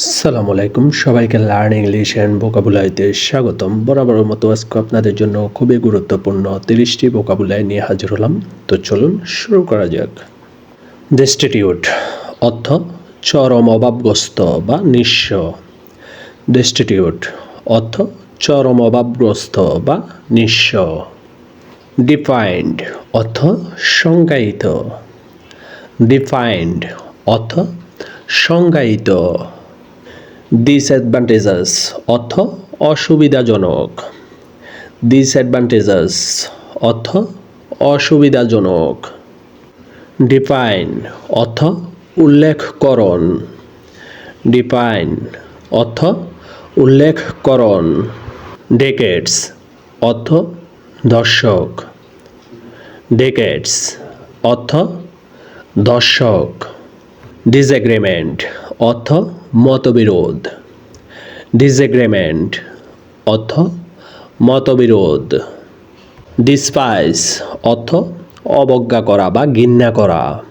আসসালামু আলাইকুম। সবাইকে লার্ন ইংলিশ অ্যান্ড ভোকাবুলারিতে স্বাগতম। বরাবরের মতো আজকে আপনাদের জন্য খুবই গুরুত্বপূর্ণ তিরিশটি ভোকাবুলারি নিয়ে হাজির হলাম। তো চলুন শুরু করা যাক। ডেস্টিটিউট অর্থ চরম অভাবগ্রস্ত বা নিঃস্ব। ডেস্টিটিউট অর্থ চরম অভাবগ্রস্ত বা নিঃস্ব। ডিফাইন্ড অর্থ সংজ্ঞায়িত। ডিফাইন্ড অর্থ সংজ্ঞায়িত। ডিসঅ্যাডভান্টেজেস অর্থ অসুবিধাজনক। ডিসঅ্যাডভান্টেজেস অর্থ অসুবিধাজনক। ডিফাইন অর্থ উল্লেখকরণ। ডিফাইন অর্থ উল্লেখকরণ। ডেকেটস অর্থ দর্শক। ডেকেটস অর্থ দর্শক। ডিসএগ্রিমেন্ট অর্থ মতবিরোধ। ডিসএগ্রিমেন্ট অর্থ মতবিরোধ। ডিসপাইস অর্থ অবজ্ঞা করা বা ঘৃণা করা।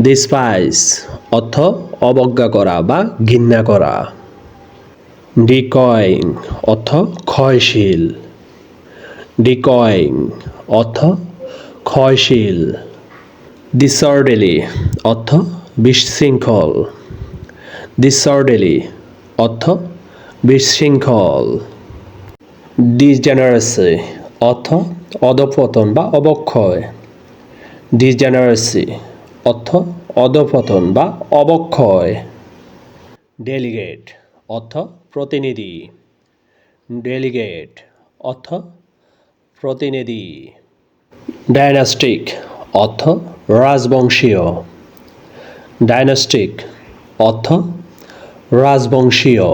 ডিসপাইস অর্থ অবজ্ঞা করা বা ঘৃণা করা। ডিকয়িং অর্থ ক্ষয়শীল। ডিকয়িং অর্থ ক্ষয়শীল। ডিসঅর্ডেলি অর্থ বিশৃঙ্খল। ডিসঅর্ডেলি অর্থ বিশৃঙ্খল। ডিজেনারেসি অর্থ অধপতন বা অবক্ষয়। ডিজেনারেসি অর্থ অধপতন বা অবক্ষয়। ডেলিগেট অর্থ প্রতিনিধি। ডেলিগেট অর্থ প্রতিনিধি। ডাইনাস্টিক অর্থ রাজবংশীয়। ডাইনাস্টিক অর্থ রাজবংশীয়।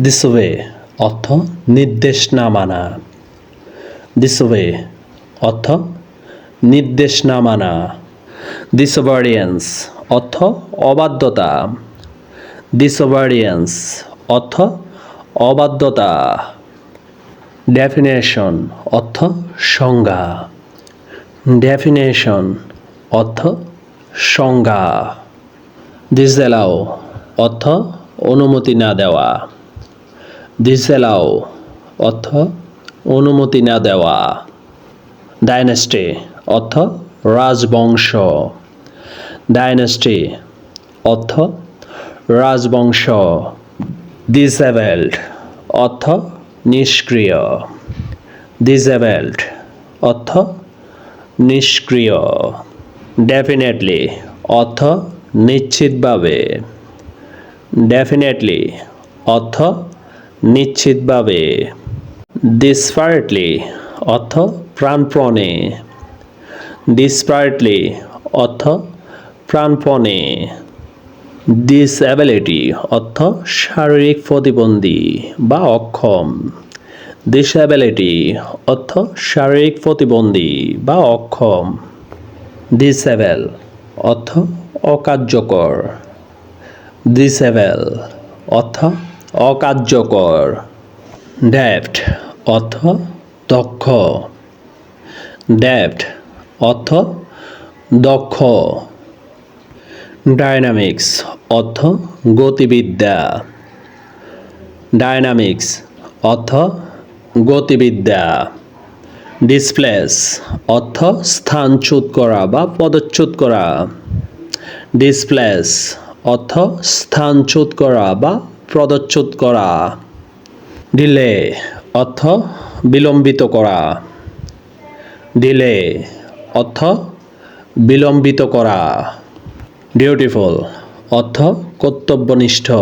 দিসওয়ে অর্থ নির্দেশ না মানা। দিসওয়ে অর্থ নির্দেশ না মানা। ডিসওবারিয়েন্স অর্থ অবাধ্যতা। ডিসওবারিয়েন্স অর্থ অবাধ্যতা। ডেফিনেশন অর্থ সংজ্ঞা। ডেফিনেশন অর্থ সংজ্ঞা। ডিসএলাও অর্থ অনুমতি না দেওয়া। ডিসএলাও অর্থ অনুমতি না দেওয়া। ডাইনেস্টি অর্থ রাজবংশ। ডাইনেস্টি অর্থ রাজবংশ। ডিসেবেল্ড অর্থ নিষ্ক্রিয়। ডিসেবেল্ড অর্থ নিষ্ক্রিয়। ডেফিনেটলি অর্থ নিশ্চিতভাবে। ডেফিনেটলি অর্থ নিশ্চিতভাবে। ডিসপারেটলি অর্থ প্রাণপণে। ডিসপারেটলি অর্থ প্রাণপণে। ডিসএবিলিটি অর্থ শারীরিক প্রতিবন্ধী বা অক্ষম। ডিসএবিলিটি অর্থ শারীরিক প্রতিবন্ধী বা অক্ষম। ডিসেবেল অর্থ অকার্যকর। ডিসেবেল অর্থ অকার্যকর। ডেপ্ট অর্থ দক্ষ। ডেপ্ট অর্থ দক্ষ। ডায়নামিক্স অর্থ গতিবিদ্যা। ডায়নামিক্স অর্থ গতিবিদ্যা। ডিসপ্লেস অর্থ স্থানচ্যুত করা বা পদচ্যুত করা। ডিসপ্লেস অর্থ স্থানচ্যুত করা বা পদচ্যুত করা। ডিলে অর্থ বিলম্বিত করা। ডিলে অর্থ বিলম্বিত করা। ডিউটিফুল অর্থ কর্তব্যনিষ্ঠ।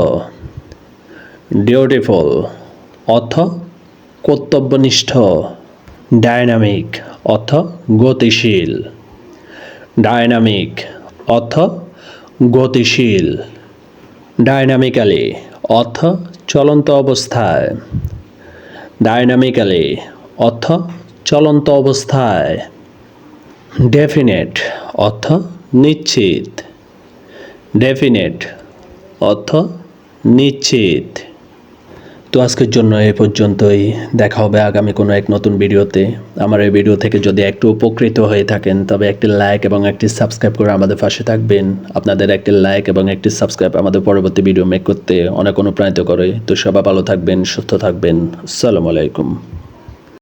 ডিউটিফুল অর্থ কর্তব্যনিষ্ঠ। ডায়নামিক অর্থ গতিশীল। ডায়নামিক অর্থ গতিশীল। ডায়নামিক্যালি অর্থ চলন্ত অবস্থায়। ডায়নামিক্যালি অর্থ চলন্ত অবস্থায়। ডেফিনেট অর্থ নিশ্চিত। ডেফিনেট অর্থ নিশ্চিত। তো আজকের জন্য এ পর্যন্তই। দেখা হবে আগামী কোনো এক নতুন ভিডিওতে। আমার এই ভিডিও থেকে যদি একটু উপকৃত হয়ে থাকেন, তবে একটি লাইক এবং একটি সাবস্ক্রাইব করে আমাদের পাশে থাকবেন। আপনাদের একটি লাইক এবং একটি সাবস্ক্রাইব আমাদের পরবর্তী ভিডিও মেক করতে অনেক অনুপ্রাণিত করে। তো সবাই ভালো থাকবেন, সুস্থ থাকবেন। আসসালামু আলাইকুম।